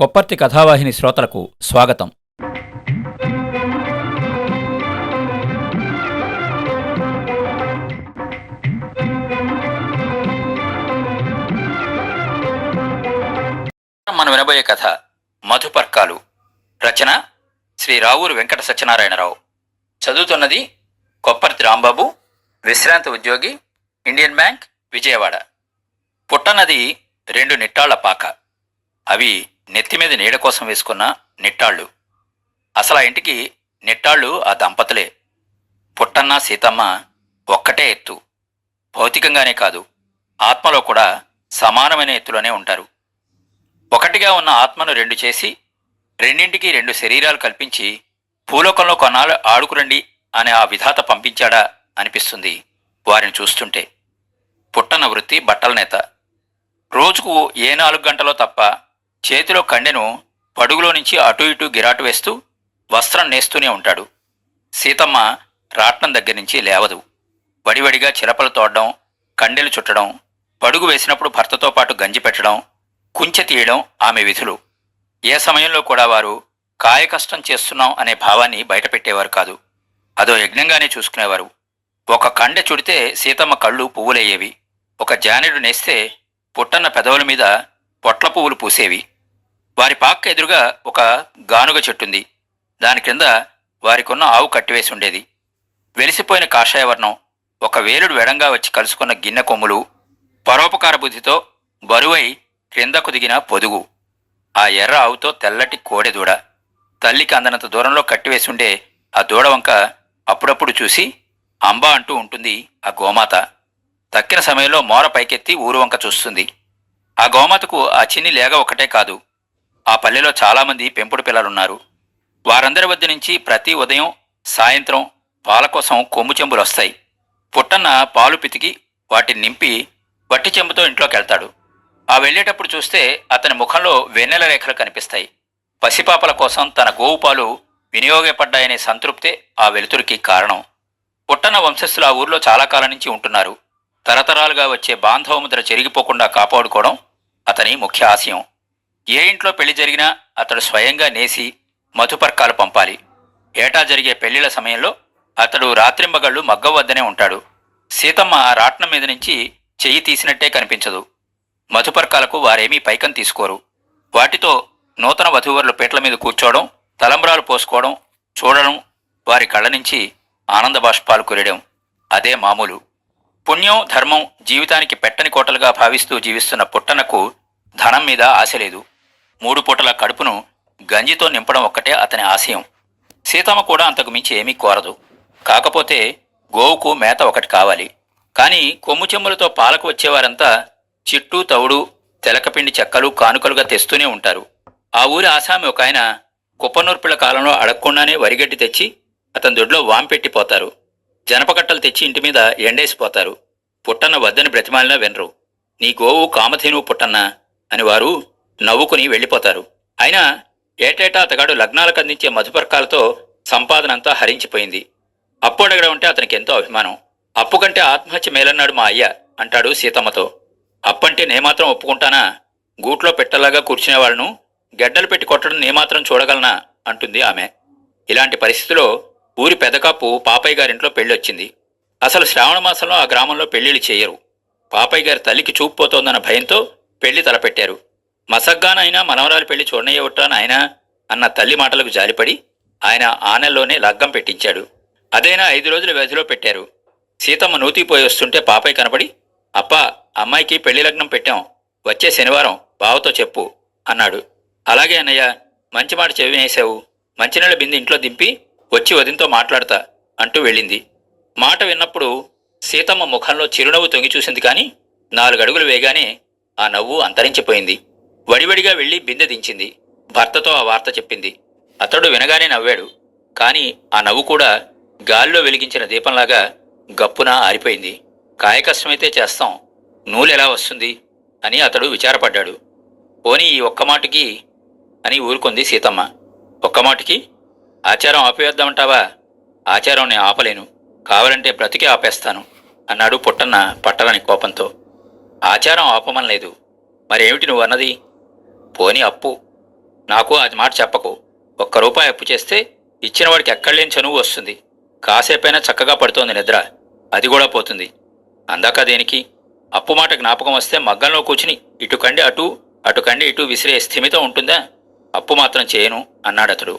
కొప్పర్తి కథావాహిని శ్రోతలకు స్వాగతం. మనం వినబోయే కథ మధుపర్కాలు. రచన శ్రీ రావూరు వెంకట సత్యనారాయణరావు. చదువుతున్నది కొప్పర్తి రాంబాబు విశ్రాంత ఉద్యోగి ఇండియన్ బ్యాంక్ విజయవాడ. పుట్టనది రెండు నిట్టాళ్ళ పాక. అవి నెత్తి మీద నీడ కోసం వేసుకున్న నిట్టాళ్ళు. అసలు ఆ ఇంటికి నిట్టాళ్ళు ఆ దంపతులే. పుట్టన్న సీతమ్మ ఒక్కటే ఎత్తు. భౌతికంగానే కాదు ఆత్మలో కూడా సమానమైన ఎత్తులోనే ఉంటారు. ఒకటిగా ఉన్న ఆత్మను రెండు చేసి రెండింటికి రెండు శరీరాలు కల్పించి భూలోకంలో కొన్నాళ్ళు ఆడుకురండి అనే ఆ విధాత పంపించాడా అనిపిస్తుంది వారిని చూస్తుంటే. పుట్టన వృత్తి బట్టల నేత. రోజుకు ఏ నాలుగు గంటలో తప్ప చేతిలో కండెను పడుగులో నుంచి అటు ఇటు గిరాటు వేస్తూ వస్త్రం నేస్తూనే ఉంటాడు. సీతమ్మ రాట్నం దగ్గర నుంచి లేవదు. వడివడిగా చిలపలు తోడడం కండెలు చుట్టడం పడుగు వేసినప్పుడు భర్తతో పాటు గంజి పెట్టడం కుంచె తీయడం ఆమె విధులు. ఏ సమయంలో కూడా వారు కాయకష్టం చేస్తున్నాం అనే భావాన్ని బయటపెట్టేవారు కాదు. అదో యజ్ఞంగానే చూసుకునేవారు. ఒక కండె చుడితే సీతమ్మ కళ్ళు పువ్వులయ్యేవి. ఒక జానెడు నేస్తే పుట్టన్న పెదవుల మీద పొట్ల పువ్వులు పూసేవి. వారి పాక్క ఎదురుగా ఒక గానుగ చెట్టుంది. దాని క్రింద వారికున్న ఆవు కట్టివేసి ఉండేది. వెలిసిపోయిన కాషాయవర్ణం ఒక వేలుడు వెడంగా వచ్చి కలుసుకున్న గిన్నె కొమ్ములు పరోపకార బుద్ధితో బరువై క్రిందకు దిగిన పొదుగు. ఆ ఎర్ర ఆవుతో తెల్లటి కోడెదూడ తల్లికి అందనంత దూరంలో కట్టివేసి ఉండే ఆ దూడ వంక అప్పుడప్పుడు చూసి అంబా అంటూ ఉంటుంది ఆ గోమాత. తక్కిన సమయంలో మోర పైకెత్తి ఊరు వంక చూస్తుంది. ఆ గోమాతకు ఆ చిన్ని లేగ ఒకటే కాదు. ఆ పల్లెలో చాలామంది పెంపుడు పిల్లలున్నారు. వారందరి వద్ద నుంచి ప్రతి ఉదయం సాయంత్రం పాల కోసం కొమ్ము చెంబులు వస్తాయి. పుట్టన్న పాలు పితికి వాటిని నింపి వట్టి చెంబుతో ఇంట్లోకి వెళ్తాడు. ఆ వెళ్ళేటప్పుడు చూస్తే అతని ముఖంలో వెన్నెల రేఖలు కనిపిస్తాయి. పసిపాపల కోసం తన గోవు పాలు వినియోగపడ్డాయనే సంతృప్తే ఆ వెలుతురికి కారణం. పుట్టన్న వంశస్థులు ఆ ఊర్లో చాలా కాలం నుంచి ఉంటున్నారు. తరతరాలుగా వచ్చే బాంధవ ముద్ర చెరిగిపోకుండా కాపాడుకోవడం అతని ముఖ్య ఆశయం. ఏ ఇంట్లో పెళ్ళి జరిగినా అతడు స్వయంగా నేసి మధుపర్కాలు పంపాలి. ఏటా జరిగే పెళ్ళిళ్ళ సమయంలో అతడు రాత్రింబగళ్ళు మగ్గ వద్దనే ఉంటాడు. సీతమ్మ ఆ రాట్నం మీద నుంచి చెయ్యి తీసినట్టే కనిపించదు. మధుపర్కాలకు వారేమీ పైకం తీసుకోరు. వాటితో నూతన వధూవరులు పీటల మీద కూర్చోవడం తలంబ్రాలు పోసుకోవడం చూడడం వారి కళ్ళ నుంచి ఆనంద బాష్పాలు కురియడం అదే మామూలు. పుణ్యం ధర్మం జీవితానికి పెట్టని కోటలుగా భావిస్తూ జీవిస్తున్న పుట్టనకు ధనం మీద ఆశ లేదు. మూడు పూటల కడుపును గంజితో నింపడం ఒక్కటే అతని ఆశయం. సీతమ్మ కూడా అంతకు మించి ఏమీ కోరదు. కాకపోతే గోవుకు మేత ఒకటి కావాలి. కానీ కొమ్ము చెమ్ములతో పాలకు వచ్చేవారంతా చిట్టు తవుడు తెలకపిండి చెక్కలు కానుకలుగా తెస్తూనే ఉంటారు. ఆ ఊరి ఆసామి ఒక ఆయన కుప్పనూర్పుల కాలంలో అడగకుండానే వరిగడ్డి తెచ్చి అతని దొడ్లో వాంపెట్టిపోతారు జనపకట్టలు తెచ్చి ఇంటి మీద ఎండేసిపోతారు. పుట్టన్న వద్దని బ్రతిమాలినా వినరు. నీ గోవు కామధేనువు పుట్టన్నా అని వారు నవ్వుకుని వెళ్ళిపోతారు. అయినా ఏటేటా అతగాడు లగ్నాలకు అందించే మధుపర్కాలతో సంపాదన అంతా హరించిపోయింది. అప్పు అడగడం అంటే అతనికి ఎంతో అభిమానం. అప్పు కంటే ఆత్మహత్య మేలన్నాడు మా అయ్య అంటాడు సీతమ్మతో. అప్పంటే నేమాత్రం ఒప్పుకుంటానా? గూట్లో పెట్టలాగా కూర్చునే వాళ్ళను గెడ్డలు పెట్టి కొట్టడం నేమాత్రం చూడగలనా? అంటుంది ఆమె. ఇలాంటి పరిస్థితిలో ఊరి పెదకాపు పాపయ్య గారింట్లో పెళ్ళొచ్చింది. అసలు శ్రావణ మాసంలో ఆ గ్రామంలో పెళ్ళిళ్ళు చేయరు. పాపయ్య గారి తల్లికి చూపుపోతోందన్న భయంతో పెళ్ళి తలపెట్టారు. మసగ్గానైనా మనవరాలు పెళ్ళి చూడనయ్యవట్టా నాయన అన్న తల్లి మాటలకు జాలిపడి ఆయన ఆనెల్లోనే లగ్గం పెట్టించాడు. అదైనా ఐదు రోజుల వ్యధిలో పెట్టారు. సీతమ్మ నూతిపోయి వస్తుంటే పాపయ్య కనబడి అప్పా అమ్మాయికి పెళ్ళి లగ్నం పెట్టాం. వచ్చే శనివారం బావతో చెప్పు అన్నాడు. అలాగే అన్నయ్య మంచి మాట చెవి వేసావు మంచినీళ్ళ బింది ఇంట్లో దింపి వచ్చి వదినతో మాట్లాడతా అంటూ వెళ్ళింది. మాట విన్నప్పుడు సీతమ్మ ముఖంలో చిరునవ్వు తొంగి చూసింది కానీ నాలుగడుగులు వేగానే ఆ నవ్వు అంతరించిపోయింది. వడివడిగా వెళ్ళి బిందె దించింది. భర్తతో ఆ వార్త చెప్పింది. అతడు వినగానే నవ్వాడు. కానీ ఆ నవ్వు కూడా గాల్లో వెలిగించిన దీపంలాగా గప్పున ఆరిపోయింది. కాయకష్టమైతే చేస్తాం. నూలు ఎలా వస్తుంది? అని అతడు విచారపడ్డాడు. పోనీ ఈ ఒక్క మాటకి అని ఊరుకుంది సీతమ్మ. ఒక్క మాటకి? ఆచారం ఆపేద్దామంటావా ఆచారం నేను ఆపలేను. కావాలంటే బ్రతికే ఆపేస్తాను అన్నాడు పుట్టన్న పట్టలని కోపంతో. ఆచారం ఆపమనలేదు మరేమిటి నువ్వు అన్నది? పోని అప్పు. నాకు అది మాట చెప్పకు. ఒక్క రూపాయి అప్పు చేస్తే ఇచ్చిన వాడికి ఎక్కడలేని చనువు వస్తుంది. కాసేపైనా చక్కగా పడుతోంది నిద్ర. అది కూడా పోతుంది. అందాక దేనికి? అప్పు మాట జ్ఞాపకం వస్తే మగ్గంలో కూర్చుని ఇటు కండి అటు అటు కండి ఇటు విసిరే స్థిమితం ఉంటుందా? అప్పు మాత్రం చేయను అన్నాడతడు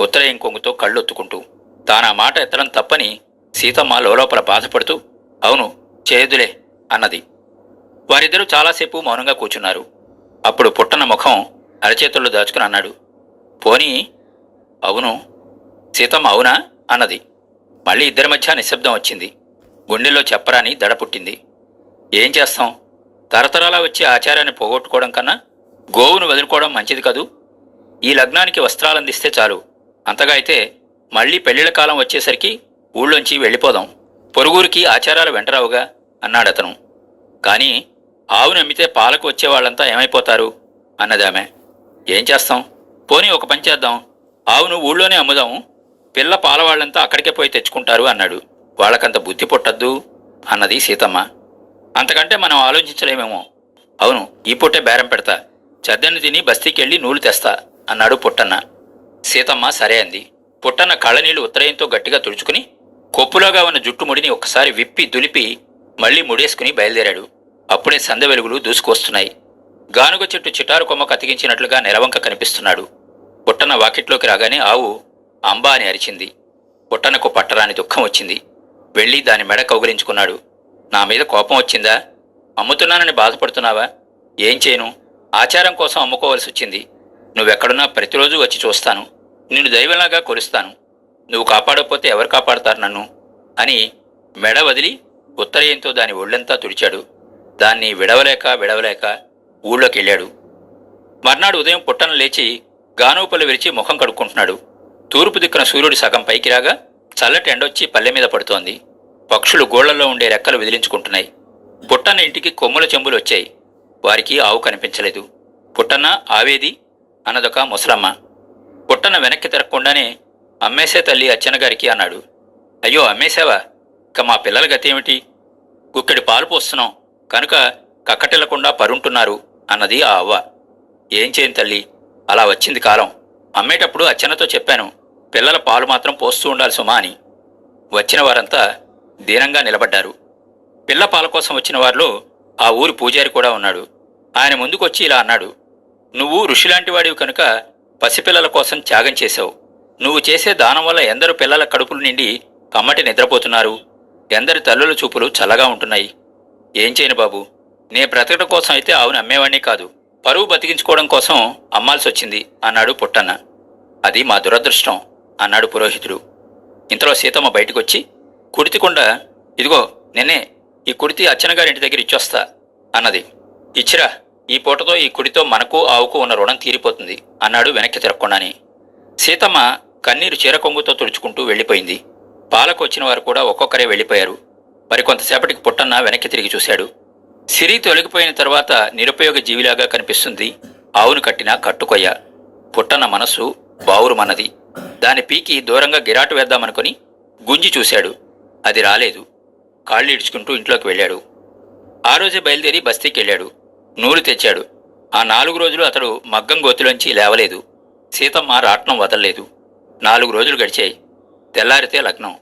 ఉత్తరయం కొంగుతో కళ్ళొత్తుకుంటూ. తానా మాట ఎత్తడం తప్పని సీతమ్మ లోపల బాధపడుతూ అవును చేయదులే అన్నది. వారిద్దరూ చాలాసేపు మౌనంగా కూర్చున్నారు. అప్పుడు పుట్టన ముఖం అరచేతుల్లో దాచుకుని అన్నాడు. పోనీ అవును సీతమ్మ అవునా? అన్నది. మళ్ళీ ఇద్దరి మధ్య నిశ్శబ్దం వచ్చింది. గుండెల్లో చెప్పరాని దడ పుట్టింది. ఏం చేస్తాం? తరతరాలా వచ్చే ఆచారాన్ని పోగొట్టుకోవడం కన్నా గోవును వదులుకోవడం మంచిది కదూ? ఈ లగ్నానికి వస్త్రాలు అందిస్తే చాలు. అంతగా అయితే మళ్ళీ పెళ్ళిళ్ళ కాలం వచ్చేసరికి ఊళ్ళోంచి వెళ్ళిపోదాం. పొరుగురికి ఆచారాలు వెంటరావుగా అన్నాడతను. కానీ ఆవును అమ్మితే పాలకు వచ్చేవాళ్ళంతా ఏమైపోతారు? అన్నదామె. ఏం చేస్తాం? పోనీ ఒక పని చేద్దాం. ఆవును ఊళ్ళోనే అమ్ముదాం పిల్ల పాలవాళ్ళంతా అక్కడికే పోయి తెచ్చుకుంటారు అన్నాడు. వాళ్ళకంత బుద్ధి పుట్టద్దు అన్నది సీతమ్మ. అంతకంటే మనం ఆలోచించలేమేమో. అవును ఈ పుట్టే బేరం పెడతా. చెద్దన్ని తిని బస్తీకి వెళ్ళి నూలు తెస్తా అన్నాడు పుట్టన్న. సీతమ్మ సరే అంది. పుట్టన్న కళ్ళనీళ్ళు ఉత్తరయంతో గట్టిగా తుడుచుకుని కొప్పులోగా ఉన్న జుట్టు ముడిని విప్పి దులిపి మళ్ళీ ముడేసుకుని బయలుదేరాడు. అప్పుడే సందె వెలుగులు దూసుకొస్తున్నాయి. గానుగ చెట్టు చిటారు కొమ్మ కతికించినట్లుగా నెలవంక కనిపిస్తున్నాడు. పుట్టన వాకిట్లోకి రాగానే ఆవు అంబా అని అరిచింది. పుట్టనకు పట్టరాని దుఃఖం వచ్చింది. వెళ్ళి దాని మెడ కౌగిలించుకున్నాడు. నా మీద కోపం వచ్చిందా? అమ్ముతున్నానని బాధపడుతున్నావా? ఏం చేయను? ఆచారం కోసం అమ్ముకోవలసి వచ్చింది. నువ్వెక్కడున్నా ప్రతిరోజు వచ్చి చూస్తాను. నిన్ను దైవంలాగా కొలుస్తాను. నువ్వు కాపాడకపోతే ఎవరు కాపాడతారు నన్ను? అని మెడ వదిలి ఉత్తరయంతో దాని ఒళ్ళంతా తుడిచాడు. దాన్ని విడవలేక విడవలేక ఊళ్ళోకి వెళ్ళాడు మర్నాడు ఉదయం పుట్టన లేచి గానూపలు విరిచి ముఖం కడుక్కుంటున్నాడు. తూర్పు దిక్కున సూర్యుడు సగం పైకి రాగా చల్లటి ఎండొచ్చి పల్లె మీద పడుతోంది. పక్షులు గోళ్ళలో ఉండే రెక్కలు విదిలించుకుంటున్నాయి. పుట్టన్న ఇంటికి కొమ్ముల చెంబులు వచ్చాయి. వారికి ఆవు కనిపించలేదు. పుట్టన్న ఆవేది అన్నదొక ముసలమ్మ. పుట్టన్న వెనక్కి తిరగకుండానే అమ్మేసే తల్లి అచ్చనగారికి అన్నాడు. అయ్యో అమ్మేశావా? ఇక మా పిల్లల గతేమిటి? గుక్కడి పాలు పోస్తున్నాం. కనుక కక్కటిల్లకుండా పరుంటున్నారు అన్నది ఆ అవ్వ. ఏం చేయను తల్లి? అలా వచ్చింది కాలం. అమ్మేటప్పుడు అచ్చనతో చెప్పాను పిల్లల పాలు మాత్రం పోస్తూ ఉండాలి సుమా అని. వచ్చిన వారంతా దీనంగా నిలబడ్డారు. పిల్ల పాల కోసం వచ్చిన వారిలో ఆ ఊరి పూజారి కూడా ఉన్నాడు. ఆయన ముందుకొచ్చి ఇలా అన్నాడు నువ్వు ఋషిలాంటి వాడివి కనుక పసిపిల్లల కోసం త్యాగం చేశావు. నువ్వు చేసే దానం వల్ల ఎందరు పిల్లల కడుపులు నిండి కమ్మటి నిద్రపోతున్నారు. ఎందరి తల్లుల చూపులు చల్లగా ఉంటున్నాయి. ఏం చేయను బాబు. నే బ్రతకడం కోసం అయితే ఆవుని అమ్మేవాణ్ణి కాదు. పరువు బతికించుకోవడం కోసం అమ్మాల్సి వచ్చింది అన్నాడు పుట్టన్న. అది మా దురదృష్టం అన్నాడు పురోహితుడు. ఇంతలో సీతమ్మ బయటకొచ్చి కుడితికొండ ఇదిగో నిన్నే ఈ కుడితి అచ్చనగారింటి దగ్గర ఇచ్చొస్తా అన్నది. ఇచ్చిరా ఈ పూటతో ఈ కుడితో మనకు ఆవుకు ఉన్న రుణం తీరిపోతుంది అన్నాడు వెనక్కి తిరగకుండానే. సీతమ్మ కన్నీరు చీరకొంగుతో తుడుచుకుంటూ వెళ్ళిపోయింది. పాలకు వచ్చిన వారు కూడా ఒక్కొక్కరే వెళ్ళిపోయారు. మరి కొంతసేపటికి పుట్టన్న వెనక్కి తిరిగి చూశాడు. సిరి తొలగిపోయిన తర్వాత నిరుపయోగ జీవిలాగా కనిపిస్తుంది. ఆవును కట్టిన కట్టుకొయ్య. పుట్టన్న మనస్సు బావురుమన్నది. దాని పీకి దూరంగా గిరాటు వేద్దామనుకుని గుంజి చూశాడు. అది రాలేదు. కాళ్ళు ఇడ్చుకుంటూ ఇంట్లోకి వెళ్ళాడు. ఆ రోజే బయలుదేరి బస్తీకి వెళ్ళాడు నూలు తెచ్చాడు. ఆ నాలుగు రోజులు అతడు మగ్గం గోతిలోంచి లేవలేదు. సీతమ్మ రాట్నం వదలలేదు. నాలుగు రోజులు గడిచాయి. తెల్లారితే లగ్నం.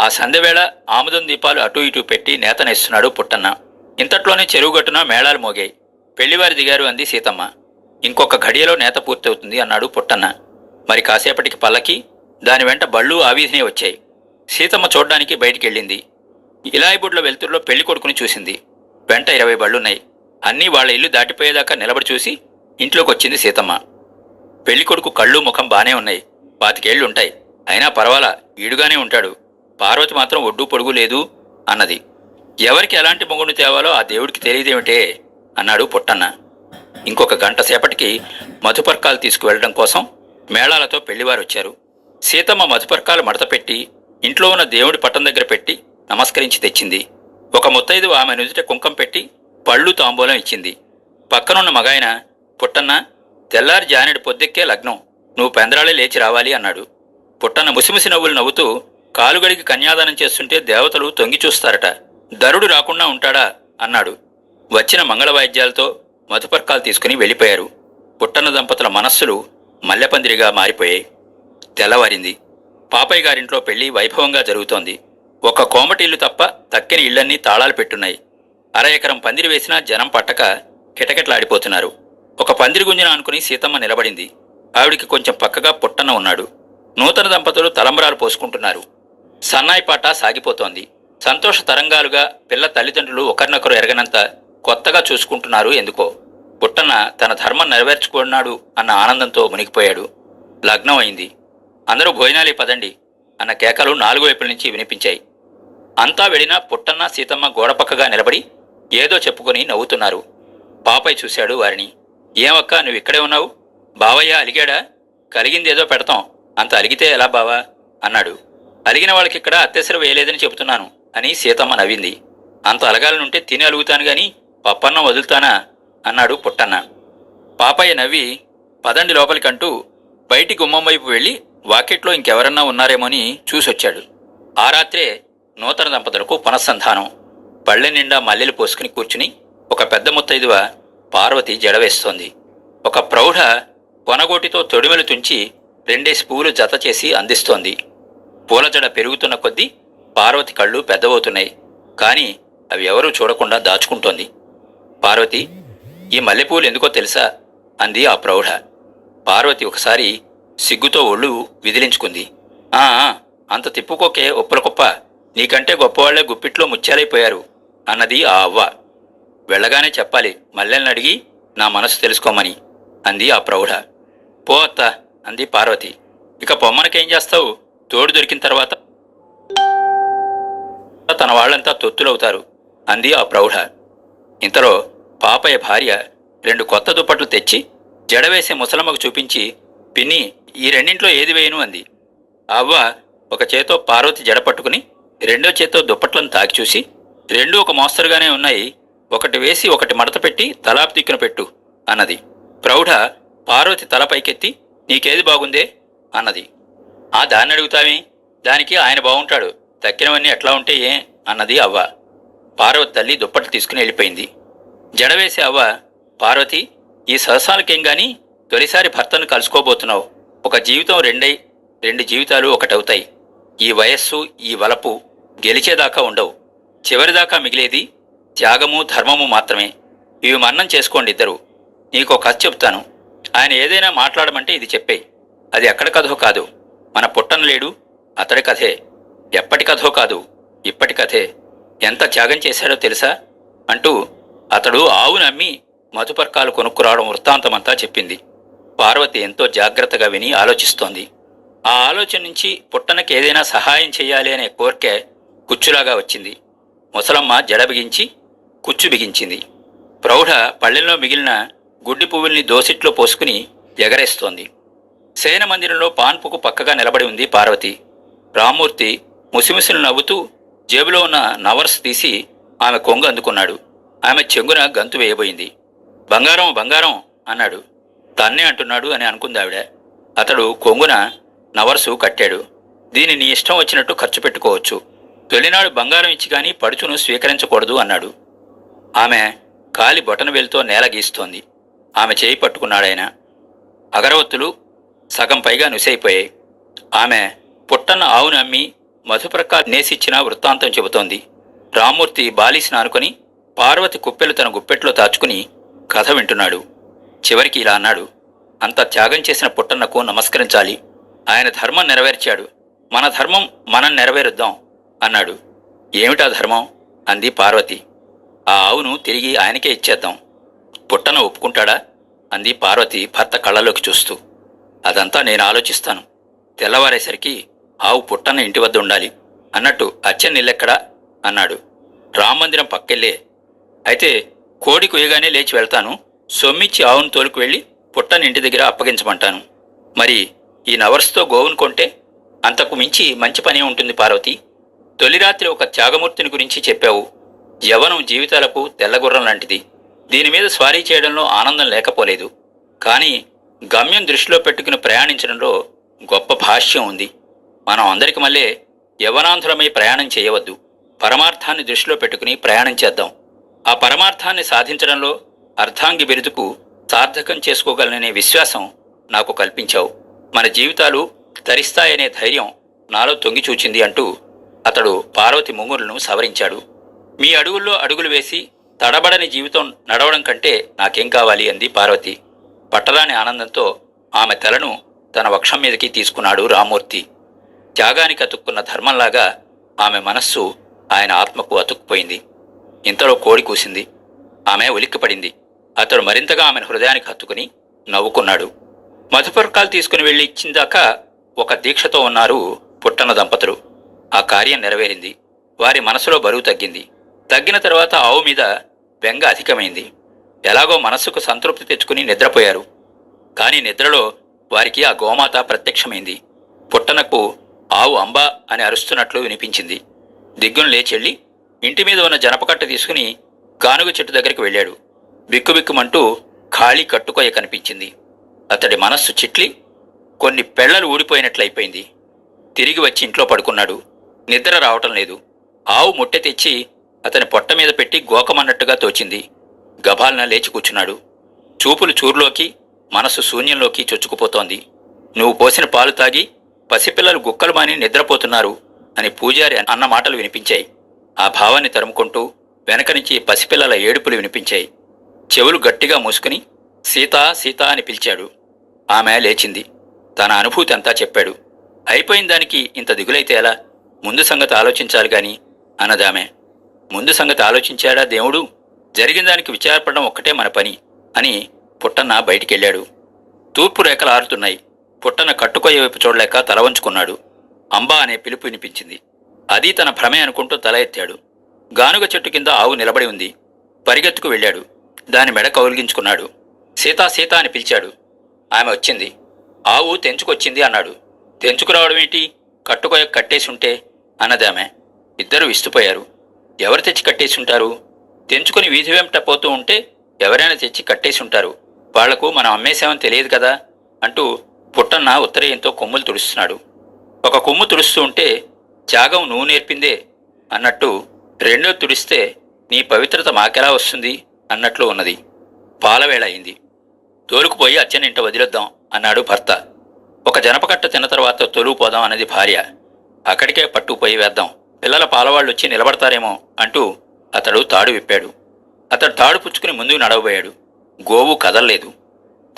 ఆ సంధ్యవేళ ఆముదం దీపాలు అటూ ఇటూ పెట్టి నేతనేస్తున్నాడు పుట్టన్న. ఇంతట్లోనే చెరువు గట్టున మేళాలు మోగాయి. పెళ్ళివారి దిగారు అంది సీతమ్మ. ఇంకొక ఘడియలో నేత పూర్తవుతుంది అన్నాడు పుట్టన్న. మరి కాసేపటికి పల్లకి దాని వెంట బళ్ళు ఆవీధినే వచ్చాయి. సీతమ్మ చూడ్డానికి బయటికెళ్ళింది. ఇలాయిబుడ్ల వెలుతురులో పెళ్ళి కొడుకుని చూసింది. వెంట ఇరవై బళ్ళున్నాయి. అన్నీ వాళ్ళ ఇల్లు దాటిపోయేదాకా నిలబడి చూసి ఇంట్లోకి వచ్చింది సీతమ్మ. పెళ్ళి కొడుకు కళ్ళు ముఖం బానే ఉన్నాయి. పాతికేళ్ళుంటాయి. అయినా పర్వాలా ఈడుగానే ఉంటాడు. పార్వతి మాత్రం ఒడ్డు పొడుగు లేదు అన్నది. ఎవరికి ఎలాంటి మొగుడు తేవాలో ఆ దేవుడికి తెలియదేమిటే అన్నాడు పుట్టన్న. ఇంకొక గంట సేపటికి మధుపర్కాలు తీసుకువెళ్ళడం కోసం మేళాలతో పెళ్ళివారు వచ్చారు. సీతమ్మ మధుపర్కాలు మడతపెట్టి ఇంట్లో ఉన్న దేవుడి పట్టం దగ్గర పెట్టి నమస్కరించి తెచ్చింది. ఒక ముత్తైదు ఆమె నుదుట కుంకం పెట్టి పళ్ళు తాంబూలం ఇచ్చింది. పక్కనున్న మగాయన పుట్టన్న తెల్లారి జానెడు పొద్దెక్కే లగ్నం. నువ్వు పెందరాళే లేచి రావాలి అన్నాడు. పుట్టన్న ముసిముసి నవ్వులు నవ్వుతూ కాలుగడికి కన్యాదానం చేస్తుంటే దేవతలు తొంగి చూస్తారట. దరుడు రాకుండా ఉంటాడా? అన్నాడు. వచ్చిన మంగళ వాయిద్యాలతో మధుపర్కాలు తీసుకుని వెళ్ళిపోయారు. పుట్టన్న దంపతుల మనస్సులు మల్లెపందిరిగా మారిపోయాయి. తెల్లవారింది. పాపయ్య గారింట్లో పెళ్ళి వైభవంగా జరుగుతోంది. ఒక కోమటిల్లు తప్ప తక్కిన ఇళ్ళన్నీ తాళాలు పెట్టున్నాయి. అర ఎకరం పందిరి వేసినా జనం పట్టక కిటకిటలాడిపోతున్నారు. ఒక పందిరి గుంజిన అనుకుని సీతమ్మ నిలబడింది. ఆవిడికి కొంచెం పక్కగా పుట్టన ఉన్నాడు. నూతన దంపతులు తలంబరాలు పోసుకుంటున్నారు. సన్నాయి పాట సాగిపోతోంది. సంతోష తరంగాలుగా పిల్ల తల్లిదండ్రులు ఒకరినొకరు ఎరగనంత కొత్తగా చూసుకుంటున్నారు ఎందుకో. పుట్టన్న తన ధర్మం నెరవేర్చుకున్నాడు అన్న ఆనందంతో మునిగిపోయాడు. లగ్నం అయింది అందరూ భోజనాలే పదండి అన్న కేకలు నాలుగు వైపుల నుంచి వినిపించాయి. అంతా వెళ్ళినా పుట్టన్న సీతమ్మ గోడపక్కగా నిలబడి ఏదో చెప్పుకొని నవ్వుతున్నారు. పాపయ్య చూశాడు వారిని. ఏమక్క నువ్వు ఇక్కడే ఉన్నావు? బావయ్య అలిగాడా? కలిగిందేదో పెడతాం. అంత అలిగితే ఎలా బావా? అన్నాడు. అలిగిన వాళ్ళకి ఇక్కడ అత్యవసర వేయలేదని చెబుతున్నాను అని సీతమ్మ నవ్వింది. అంత అలగాలనుంటే తిని అలుగుతాను గాని పప్పన్నం వదులుతానా అన్నాడు పుట్టన్న. పాపయ్య నవ్వి పదండి లోపలికంటూ బయటి గుమ్మం వైపు వెళ్ళి వాకిట్లో ఇంకెవరన్నా ఉన్నారేమోని చూసొచ్చాడు. ఆ రాత్రే నూతన దంపతులకు పునఃసంధానం. పళ్ళె నిండా మల్లెలు పోసుకుని కూర్చుని ఒక పెద్ద ముత్తైదువ పార్వతి జడవేస్తోంది. ఒక ప్రౌఢ కొనగోటితో తొడిమెలు తుంచి రెండేసి పువ్వులు జత చేసి అందిస్తోంది. పూలజడ పెరుగుతున్న కొద్దీ పార్వతి కళ్ళు పెద్దవవుతున్నాయి. కానీ అవి ఎవరూ చూడకుండా దాచుకుంటోంది. పార్వతి ఈ మల్లెపూలు ఎందుకో తెలుసా? అంది ఆ ప్రౌఢ. పార్వతి ఒకసారి సిగ్గుతో ఒళ్ళు విదిలించుకుంది. ఆ అంత తిప్పుకోకే ఒప్పలకొప్ప. నీకంటే గొప్పవాళ్ళే గుప్పిట్లో ముత్యాలైపోయారు అన్నది ఆ అవ్వ. వెళ్ళగానే చెప్పాలి మల్లెల్ని అడిగి నా మనసు తెలుసుకోమని అంది ఆ ప్రౌఢ. పో అత్త అంది పార్వతి. ఇక పొమ్మనకేం చేస్తావు? తోడు దొరికిన తర్వాత తన వాళ్ళంతా తొత్తులవుతారు. అంది ఆ ప్రౌఢ. ఇంతలో పాపయ్య భార్య రెండు కొత్త దుప్పట్లు తెచ్చి జడవేసే ముసలమ్మకు చూపించి పిన్ని ఈ రెండింట్లో ఏది వేయను అంది. అవ్వ ఒక చేతో పార్వతి జడ పట్టుకుని రెండో చేతో దుప్పట్లను తాకి చూసి రెండూ ఒక మోస్తరుగానే ఉన్నాయి ఒకటి వేసి ఒకటి మడత పెట్టి తలాపు దిక్కున పెట్టు అన్నది. ప్రౌఢ పార్వతి తల పైకెత్తి నీకేది బాగుందే అన్నది. ఆ దాన్ని అడుగుతావి దానికి ఆయన బాగుంటాడు తక్కినవన్నీ ఎట్లా ఉంటే ఏ? అన్నది అవ్వ. పార్వతి తల్లి దుప్పట్లు తీసుకుని వెళ్ళిపోయింది. జడవేసే అవ్వ పార్వతి ఈ సహసాలకేం గాని తొలిసారి భర్తను కలుసుకోబోతున్నావు. ఒక జీవితం రెండై రెండు జీవితాలు ఒకటవుతాయి. ఈ వయస్సు ఈ వలపు గెలిచేదాకా ఉండవు. చివరిదాకా మిగిలేది త్యాగము ధర్మము మాత్రమే. ఇవి మన్నం చేసుకోండి ఇద్దరు. నీకో కథ చెప్తాను. ఆయన ఏదైనా మాట్లాడమంటే ఇది చెప్పేయి అది ఎక్కడ కథో కాదు. మన పుట్టన లేడు? అతడి కథే. ఎప్పటి కథో కాదు ఇప్పటి కథే. ఎంత త్యాగం చేశాడో తెలుసా? అంటూ అతడు ఆవు నమ్మి మధుపర్కాలు కొనుక్కురావడం వృత్తాంతమంతా చెప్పింది. పార్వతి ఎంతో జాగ్రత్తగా విని ఆలోచిస్తోంది. ఆ ఆలోచన నుంచి పుట్టనకి ఏదైనా సహాయం చేయాలి అనే కోరిక కుచ్చులాగా వచ్చింది. ముసలమ్మ జడ బిగించి కుచ్చు బిగించింది. ప్రౌఢ పళ్ళెంలో మిగిలిన గుడ్డి పువ్వుల్ని దోసిట్లో పోసుకుని ఎగరేస్తోంది. శయన మందిరంలో పాన్పుకు పక్కగా నిలబడి ఉంది పార్వతి. రామ్మూర్తి ముసిముసిలు నవ్వుతూ జేబులో ఉన్న నవర్స్ తీసి ఆమె కొంగు అందుకున్నాడు. ఆమె చెంగున గంతు వేయబోయింది. బంగారం బంగారం అన్నాడు. తన్నే అంటున్నాడు అని అనుకుంది ఆవిడ. అతడు కొంగున నవర్సు కట్టాడు. దీని నీ ఇష్టం వచ్చినట్టు ఖర్చు పెట్టుకోవచ్చు. తొలినాడు బంగారం ఇచ్చి కానీ పడుచును స్వీకరించకూడదు అన్నాడు. ఆమె కాలి బొటన వేలుతో నేల గీస్తోంది. ఆమె చేయి పట్టుకున్నాడాయన. అగరవత్తులు సగం పైగా నుసైపోయాయి. ఆమె పుట్టన్న ఆవును అమ్మి మధుప్రకా నేసిచ్చిన వృత్తాంతం చెబుతోంది. రామ్మూర్తి బాలీసినానుకొని పార్వతి కుప్పెలు తన గుప్పెట్లో దాచుకుని కథ వింటున్నాడు. చివరికి ఇలా అన్నాడు అంత త్యాగం చేసిన పుట్టన్నకు నమస్కరించాలి. ఆయన ధర్మం నెరవేర్చాడు. మన ధర్మం మనం నెరవేరుద్దాం అన్నాడు. ఏమిటా ధర్మం? అంది పార్వతి. ఆ ఆవును తిరిగి ఆయనకే ఇచ్చేద్దాం. పుట్టన ఒప్పుకుంటాడా? అంది పార్వతి భర్త కళ్ళలోకి చూస్తూ. అదంతా నేను ఆలోచిస్తాను. తెల్లవారేసరికి ఆవు పుట్టన్న ఇంటి వద్ద ఉండాలి అన్నట్టు అచ్చెన్నిల్లెక్కడా అన్నాడు. రామమందిరం పక్కెళ్ళే. అయితే కోడి కొయ్యగానే లేచి వెళ్తాను. సొమ్మిచ్చి ఆవును తోలుకు వెళ్ళి పుట్టని ఇంటి దగ్గర అప్పగించమంటాను. మరి ఈ నవర్స్తో గోవును కొంటే అంతకు మించి మంచి పని ఉంటుంది పార్వతి. తొలి రాత్రి ఒక త్యాగమూర్తిని గురించి చెప్పావు. యవనం జీవితాలకు తెల్లగుర్రం లాంటిది. దీని మీద స్వారీ చేయడంలో ఆనందం లేకపోలేదు. కానీ గమ్యం దృష్టిలో పెట్టుకుని ప్రయాణించడంలో గొప్ప భాష్యం ఉంది. మనం అందరికి మళ్ళీ యవనాంధ్రమై ప్రయాణం చేయవద్దు. పరమార్థాన్ని దృష్టిలో పెట్టుకుని ప్రయాణం చేద్దాం. ఆ పరమార్థాన్ని సాధించడంలో అర్ధాంగి బిరుదుకు సార్థకం చేసుకోగలననే విశ్వాసం నాకు కల్పించావు. మన జీవితాలు తరిస్తాయనే ధైర్యం నాలో తొంగి చూచింది అంటూ అతడు పార్వతి ముంగులను సవరించాడు. మీ అడుగుల్లో అడుగులు వేసి తడబడని జీవితం నడవడం కంటే నాకేం కావాలి అంది పార్వతి. పట్టరాని ఆనందంతో ఆమె తలను తన వక్షం మీదకి తీసుకున్నాడు రామూర్తి. త్యాగానికి అతుక్కున్న ధర్మంలాగా ఆమె మనస్సు ఆయన ఆత్మకు అతుక్కుపోయింది. ఇంతలో కోడి కూసింది. ఆమె ఉలిక్కిపడింది. అతడు మరింతగా ఆమెను హృదయానికి హత్తుకుని నవ్వుకున్నాడు. మధుపర్కాలు తీసుకుని వెళ్ళి ఇచ్చిందాక ఒక దీక్షతో ఉన్నారు పుట్టన దంపతులు. ఆ కార్యం నెరవేరింది. వారి మనసులో బరువు తగ్గింది. తగ్గిన తర్వాత ఆవు మీద బెంగ అధికమైంది. ఎలాగో మనస్సుకు సంతృప్తి తెచ్చుకుని నిద్రపోయారు. కాని నిద్రలో వారికి ఆ గోమాత ప్రత్యక్షమైంది. పుట్టనకు ఆవు అంబా అని అరుస్తున్నట్లు వినిపించింది. దిగ్గును లేచెళ్ళి ఇంటి మీద ఉన్న జనపకట్ట తీసుకుని గానుగ చెట్టు దగ్గరికి వెళ్ళాడు. బిక్కుబిక్కుమంటూ ఖాళీ కట్టుకొయ్య కనిపించింది. అతడి మనస్సు చిట్లి కొన్ని పెళ్ళలు ఊడిపోయినట్లయిపోయింది. తిరిగి వచ్చి ఇంట్లో పడుకున్నాడు. నిద్ర రావటం లేదు. ఆవు ముట్టె తెచ్చి అతని పొట్ట మీద పెట్టి గోకమన్నట్టుగా తోచింది. గభాలన లేచి కూర్చున్నాడు. చూపులు చూరులోకి మనసు శూన్యంలోకి చొచ్చుకుపోతోంది. నువ్వు పోసిన పాలు తాగి పసిపిల్లలు గుక్కలు మాని నిద్రపోతున్నారు అని పూజారి అన్న మాటలు వినిపించాయి. ఆ భావాన్ని తరుముకుంటూ వెనక నుంచి పసిపిల్లల ఏడుపులు వినిపించాయి. చెవులు గట్టిగా మూసుకుని సీతా సీతా అని పిలిచాడు. ఆమె లేచింది. తన అనుభూతి అంతా చెప్పాడు. అయిపోయిన దానికి ఇంత దిగులైతే ఎలా? ముందు సంగతి ఆలోచించాలి గాని అన్నదామె. ముందు సంగతి ఆలోచించాడా దేవుడు? జరిగిన దానికి విచారపడడం ఒక్కటే మన పని అని పుట్టన్న బయటికెళ్ళాడు. తూర్పు రేఖలు ఆరుతున్నాయి. పుట్టన కట్టుకొయ్య వైపు చూడలేక తల వంచుకున్నాడు. అంబా అనే పిలుపు వినిపించింది. అది తన భ్రమే అనుకుంటూ తల ఎత్తాడు. గానుగ చెట్టు కింద ఆవు నిలబడి ఉంది. పరిగెత్తుకు వెళ్ళాడు. దాని మెడ కౌలిగించుకున్నాడు సీతా సీత అని పిలిచాడు. ఆమె వచ్చింది. ఆవు తెంచుకొచ్చింది అన్నాడు. తెంచుకురావడం ఏంటి? కట్టేసుంటే? కట్టేసి ఉంటే అన్నది ఆమె. ఇద్దరు విస్తుపోయారు. ఎవరు తెచ్చి కట్టేసి ఉంటారు తెంచుకుని వీధి వెంట పోతూ ఉంటే ఎవరైనా తెచ్చి కట్టేసి ఉంటారు. వాళ్ళకు మనం అమ్మేశామని తెలియదు కదా అంటూ పుట్టన్న ఉత్తరేయంతో కొమ్ములు తుడుస్తున్నాడు. ఒక కొమ్ము తుడుస్తూ ఉంటే త్యాగం నువ్వు నేర్పిందే అన్నట్టు రెండో తుడిస్తే నీ పవిత్రత మాకెలా వస్తుంది అన్నట్లు ఉన్నది. పాలవేళ అయింది. తోలుకుపోయి అచ్చనింట వదిలేద్దాం అన్నాడు భర్త. ఒక జనపకట్ట తిన్న తర్వాత తొలుగుపోదాం అన్నది భార్య. అక్కడికే పట్టుకుపోయి వేద్దాం. పిల్లల పాలవాళ్ళు వచ్చి నిలబడతారేమో అంటూ అతడు తాడు విప్పాడు. అతడు తాడు పుచ్చుకుని ముందుకు నడవబోయాడు. గోవు కదల్లేదు.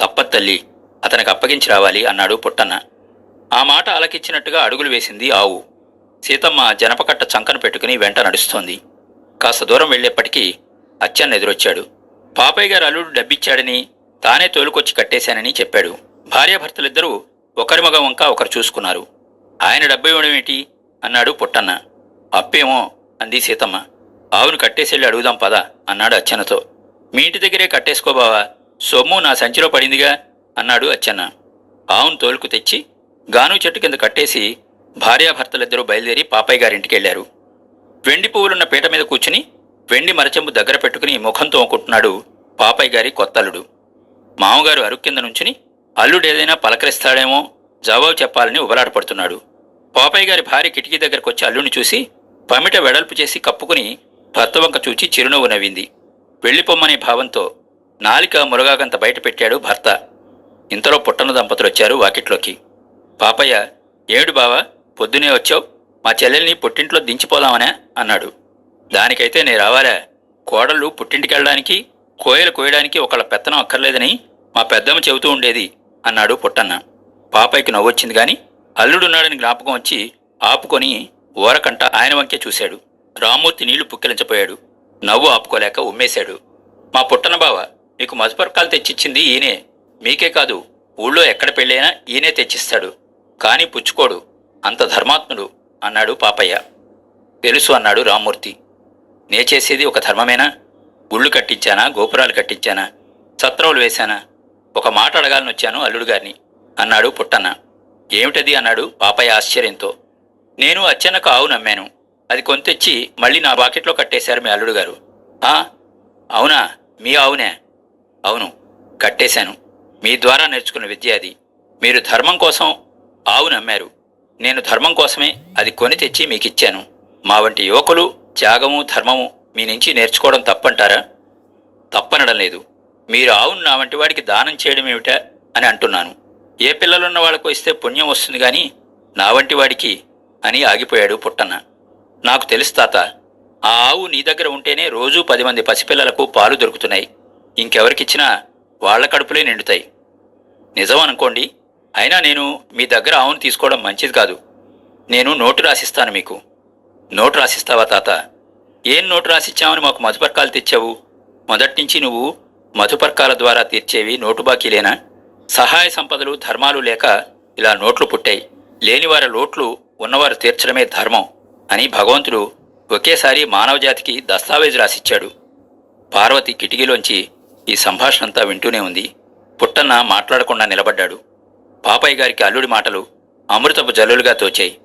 తప్పదు తల్లి అతనికి అప్పగించి రావాలి అన్నాడు పుట్టన్న. ఆ మాట అలకిచ్చినట్టుగా అడుగులు వేసింది ఆవు. సీతమ్మ జనపకట్ట చంకను పెట్టుకుని వెంట నడుస్తోంది. కాస్త దూరం వెళ్ళేప్పటికీ అచ్చన్న ఎదురొచ్చాడు. పాపయ్య గారు అల్లుడు డబ్బిచ్చాడని తానే తోలుకొచ్చి కట్టేశానని చెప్పాడు. భార్యాభర్తలిద్దరూ ఒకరి మగ వంక ఒకరు చూసుకున్నారు. ఆయన డబ్బు ఇవ్వడం ఏంటి అన్నాడు పుట్టన్న. అప్పేమో అంది సీతమ్మ. ఆవును కట్టేసెళ్ళి అడుగుదాం పద అన్నాడు అచ్చన్నతో. మీ ఇంటి దగ్గరే కట్టేసుకోబావా సొమ్ము నా సంచిలో పడిందిగా అన్నాడు అచ్చన్న. ఆవును తోలుకు తెచ్చి గాను చెట్టు కింద కట్టేసి భార్యాభర్తలిద్దరూ బయలుదేరి పాపయ్య గారింటికి వెళ్ళారు వెండి పువ్వులున్న పీట మీద కూర్చుని వెండి మరచెంబు దగ్గర పెట్టుకుని ముఖం తోముకుంటున్నాడు పాపయ్య గారి కొత్తలుడు మామగారు అరుగు కింద నుంచుని అల్లుడేదైనా పలకరిస్తాడేమో జవాబు చెప్పాలని ఉబలాటపడుతున్నాడు. పాపయ్య గారి భార్య కిటికీ దగ్గరకు వచ్చి అల్లుని చూసి పమిట వెడల్పు చేసి కప్పుకుని భర్త వంక చూచి చిరునవ్వు నవ్వింది. వెళ్ళిపోమ్మనే భావంతో నాలిక మురగాకంత బయట పెట్టాడు భర్త. ఇంతలో పుట్టన దంపతులు వచ్చారు వాకిట్లోకి. పాపయ్య ఏడు బావా పొద్దునే వచ్చావు? మా చెల్లెల్ని పుట్టింట్లో దించిపోదామనే అన్నాడు. దానికైతే నే రావాలా? కోడళ్ళు పుట్టింటికెళ్ళడానికి కోయలు కోయడానికి ఒకళ్ళ పెత్తనం అక్కర్లేదని మా పెద్దమ్మ చెబుతూ ఉండేది అన్నాడు పుట్టన్న. పాపయ్యకి నవ్వొచ్చింది గాని అల్లుడున్నాడని జ్ఞాపకం వచ్చి ఆపుకొని ఊరకంట ఆయన వంకే చూశాడు. రామ్మూర్తి నీళ్ళు పుక్కిలించపోయాడు. నవ్వు ఆపుకోలేక ఉమ్మేశాడు. మా పుట్టన బావ మీకు మధుపర్కాలు తెచ్చిచ్చింది ఈయనే. మీకే కాదు ఊళ్ళో ఎక్కడ పెళ్ళైనా ఈయనే తెచ్చిస్తాడు. కాని పుచ్చుకోడు. అంత ధర్మాత్ముడు అన్నాడు పాపయ్య. తెలుసు అన్నాడు రామ్మూర్తి నే చేసేది ఒక ధర్మమేనా? గుళ్ళు కట్టించానా? గోపురాలు కట్టించానా? సత్రములు వేశానా? ఒక మాట అడగాలని వచ్చాను అల్లుడు గారిని అన్నాడు పుట్టన్న. ఏమిటది? అన్నాడు పాపయ్య ఆశ్చర్యంతో. నేను అచ్చెన్నకు ఆవు నమ్మాను. అది కొంతెచ్చి మళ్ళీ నా బాకెట్లో కట్టేశారు మీ అల్లుడు గారు. ఆ? అవునా? మీ ఆవునే? అవును కట్టేశాను. మీ ద్వారా నేర్చుకున్న విద్య అది. మీరు ధర్మం కోసం ఆవు నమ్మారు. నేను ధర్మం కోసమే అది కొని తెచ్చి మీకిచ్చాను. మా వంటి యువకులు త్యాగము ధర్మము మీ నుంచి నేర్చుకోవడం తప్పంటారా? తప్పనడం లేదు. మీరు ఆవును నా వంటి వాడికి దానం చేయడం ఏమిటా అని అంటున్నాను. ఏ పిల్లలున్న వాళ్ళకు ఇస్తే పుణ్యం వస్తుంది కానీ నా వంటి వాడికి అని ఆగిపోయాడు పుట్టన్న. నాకు తెలుసు తాత. ఆ ఆవు నీ దగ్గర ఉంటేనే రోజూ పది మంది పసిపిల్లలకు పాలు దొరుకుతున్నాయి. ఇంకెవరికిచ్చినా వాళ్ళ కడుపులే నిండుతాయి. నిజం అనుకోండి అయినా నేను మీ దగ్గర ఆవును తీసుకోవడం మంచిది కాదు. నేను నోటు రాసిస్తాను మీకు. నోటు రాసిస్తావా తాత? ఏం నోటు రాసిచ్చామని మాకు మధుపర్కాలు తెచ్చావు? మొదట్నుంచి నువ్వు మధుపర్కాల ద్వారా తీర్చేవి నోటు బాకీలేనా? సహాయ సంపదలు ధర్మాలు లేక ఇలా నోట్లు పుట్టాయి. లేనివారి లోట్లు ఉన్నవారు తీర్చడమే ధర్మం. అని భగవంతుడు ఒకేసారి మానవజాతికి దస్తావేజు రాసిచ్చాడు. పార్వతి కిటికీలోంచి ఈ సంభాషణ అంతా వింటూనే ఉంది. పుట్టన్న మాట్లాడకుండా నిలబడ్డాడు. పాపయ్య గారికి అల్లుడి మాటలు అమృతపు జల్లులుగా తోచాయి.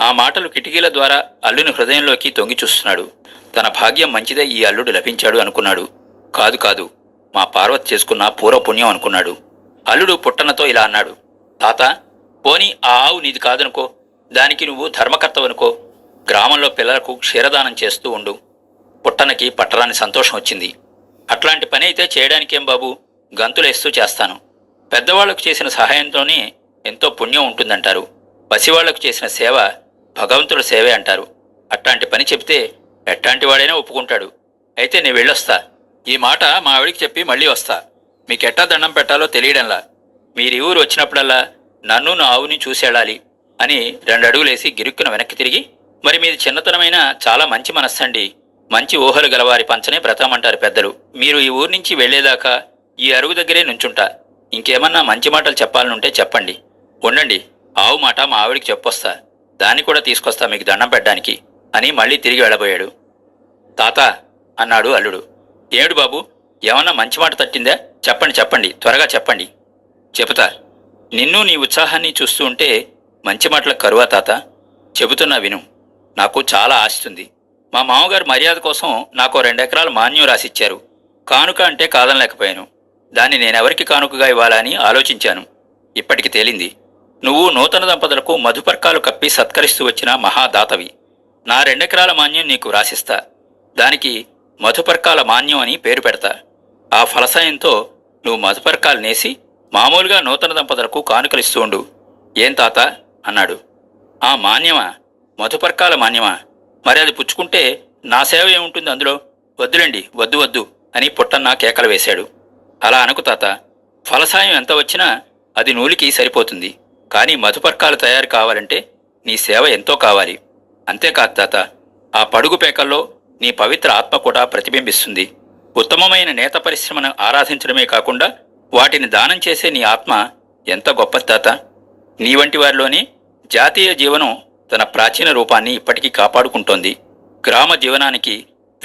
ఆ మాటలు కిటికీల ద్వారా అల్లుని హృదయంలోకి తొంగి చూస్తున్నాడు. తన భాగ్యం మంచిదే ఈ అల్లుడు లభించాడు అనుకున్నాడు. కాదు కాదు మా పార్వతి చేసుకున్న పూర్వపుణ్యం అనుకున్నాడు. అల్లుడు పుట్టన్నతో ఇలా అన్నాడు తాత పోని ఆ ఆవు నీది కాదనుకో దానికి నువ్వు ధర్మకర్తవనుకో గ్రామంలో పిల్లలకు క్షీరదానం చేస్తూ ఉండు. పుట్టనకి పట్టరాని సంతోషం వచ్చింది. అట్లాంటి పని అయితే చేయడానికేం బాబు? గంతులేస్తూ చేస్తాను. పెద్దవాళ్ళకు చేసిన సహాయంతోనే ఎంతో పుణ్యం ఉంటుందంటారు. పసివాళ్ళకు చేసిన సేవ భగవంతుడి సేవే అంటారు. అట్లాంటి పని చెప్తే ఎట్లాంటి వాడైనా ఒప్పుకుంటాడు. అయితే నేను వెళ్ళొస్తా. ఈ మాట మా ఆవిడికి చెప్పి మళ్ళీ వస్తా. మీకెట్టా దండం పెట్టాలో తెలియడంలా. మీరు ఈ ఊరు వచ్చినప్పుడల్లా నన్ను నా ఆవుని చూసేళ్ళాలి అని రెండు అడుగులేసి గిరుక్కున వెనక్కి తిరిగి మరి మీది చిన్నతనమైన చాలా మంచి మనస్సండి. మంచి ఊహలు గలవారి పంచనే బ్రతమంటారు పెద్దలు. మీరు ఈ ఊరు నుంచి వెళ్ళేదాకా ఈ అరుగు దగ్గరే నుంచుంటా. ఇంకేమన్నా మంచి మాటలు చెప్పాలనుంటే చెప్పండి. ఉండండి ఆవు మాట మా ఆవిడికి చెప్పొస్తా. దాన్ని కూడా తీసుకొస్తా మీకు దండం పెట్టడానికి అని మళ్ళీ తిరిగి వెళ్ళబోయాడు. తాత అన్నాడు అల్లుడు. ఏడు బాబు ఏమన్నా మంచి మాట తట్టిందా? చెప్పండి చెప్పండి త్వరగా చెప్పండి. చెబుతా నిన్ను నీ ఉత్సాహాన్ని చూస్తూ ఉంటే మంచి మాటలకు కరువా తాత? చెబుతున్నా విను. నాకు చాలా ఆశిస్తుంది. మా మామగారు మర్యాద కోసం నాకు రెండెకరాల మాన్యం రాసిచ్చారు. కానుక అంటే కాదనలేకపోయాను. దాన్ని నేనెవరికి కానుకగా ఇవ్వాలని ఆలోచించాను. ఇప్పటికి తేలింది. నువ్వు నూతన దంపతులకు మధుపర్కాలు కప్పి సత్కరిస్తూ వచ్చిన మహాదాతవి. నా రెండెకరాల మాన్యం నీకు రాసిస్తా. దానికి మధుపర్కాల మాన్యం అని పేరు పెడతా. ఆ ఫలసాయంతో నువ్వు మధుపర్కాలు నేసి మామూలుగా నూతన దంపతులకు కానుకలిస్తూ ఉండు. ఏం తాత? అన్నాడు. ఆ మాన్యమా? మధుపర్కాల మాన్యమా? మరి అది పుచ్చుకుంటే నా సేవ ఏముంటుంది అందులో? వద్దులేండి వద్దు వద్దు అని పుట్టన్న కేకలు వేశాడు. అలా అనకు తాత ఫలసాయం ఎంత వచ్చినా అది నూలికి సరిపోతుంది. కానీ మధుపర్కాలు తయారు కావాలంటే నీ సేవ ఎంతో కావాలి. అంతేకాదు తాత ఆ పడుగు పేకల్లో నీ పవిత్ర ఆత్మ కూడా ప్రతిబింబిస్తుంది. ఉత్తమమైన నేత పరిశ్రమను ఆరాధించడమే కాకుండా వాటిని దానం చేసే నీ ఆత్మ ఎంత గొప్ప తాత. నీ వంటి వారిలోనే జాతీయ జీవనం తన ప్రాచీన రూపాన్ని ఇప్పటికీ కాపాడుకుంటోంది. గ్రామ జీవనానికి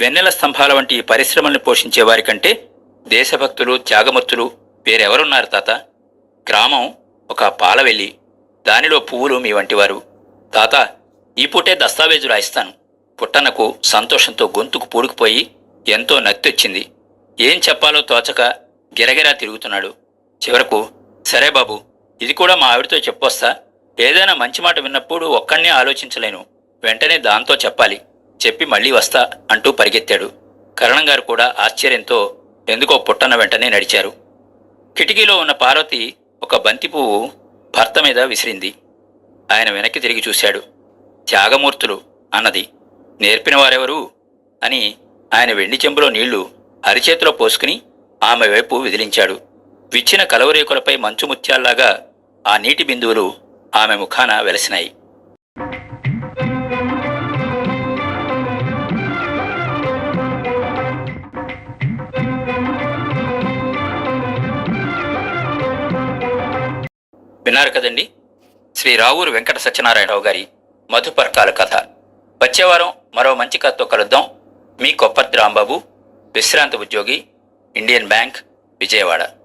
వెన్నెల స్తంభాల వంటి ఈ పరిశ్రమల్ని పోషించే వారి కంటే దేశభక్తులు త్యాగమూర్తులు వేరెవరున్నారు తాత? గ్రామం ఒక పాలవెల్లి. దానిలో పువ్వులు మీ వంటివారు తాత ఈ పూటే దస్తావేజు రాయిస్తాను. పుట్టనకు సంతోషంతో గొంతుకు పూడుకుపోయి ఎంతో నత్తొచ్చింది ఏం చెప్పాలో తోచక గిరగిరా తిరుగుతున్నాడు. చివరకు సరే బాబు ఇది కూడా మా ఆవిడతో చెప్పొస్తా. ఏదైనా మంచి మాట విన్నప్పుడు ఒక్కడినే ఆలోచించలేను. వెంటనే దాంతో చెప్పాలి. చెప్పి మళ్ళీ వస్తా అంటూ పరిగెత్తాడు. కరణం గారు కూడా ఆశ్చర్యంతో ఎందుకో పుట్టన్న వెంటనే నడిచారు. కిటికీలో ఉన్న పార్వతి ఒక బంతి పువ్వు భర్త మీద విసిరింది. ఆయన వెనక్కి తిరిగి చూశాడు. త్యాగమూర్తులు అన్నది. నేర్పిన వారెవరు? అని ఆయన వెండి చెంబులో నీళ్ళు అరిచేతిలో పోసుకుని ఆమె వైపు విదిలించాడు. విచ్చిన కలవరేకులపై మంచు ముత్యాల్లాగా ఆ నీటి బిందువులు ఆమె ముఖాన వెలసినాయి. విన్నారు కదండి? శ్రీ రావూరు వెంకట సత్యనారాయణరావు గారి మధుపర్కాల కథ. వచ్చేవారం మరో మంచి కథతో కలుద్దాం. మీ కొప్పత్ రాంబాబు విశ్రాంత ఉద్యోగి ఇండియన్ బ్యాంక్ విజయవాడ.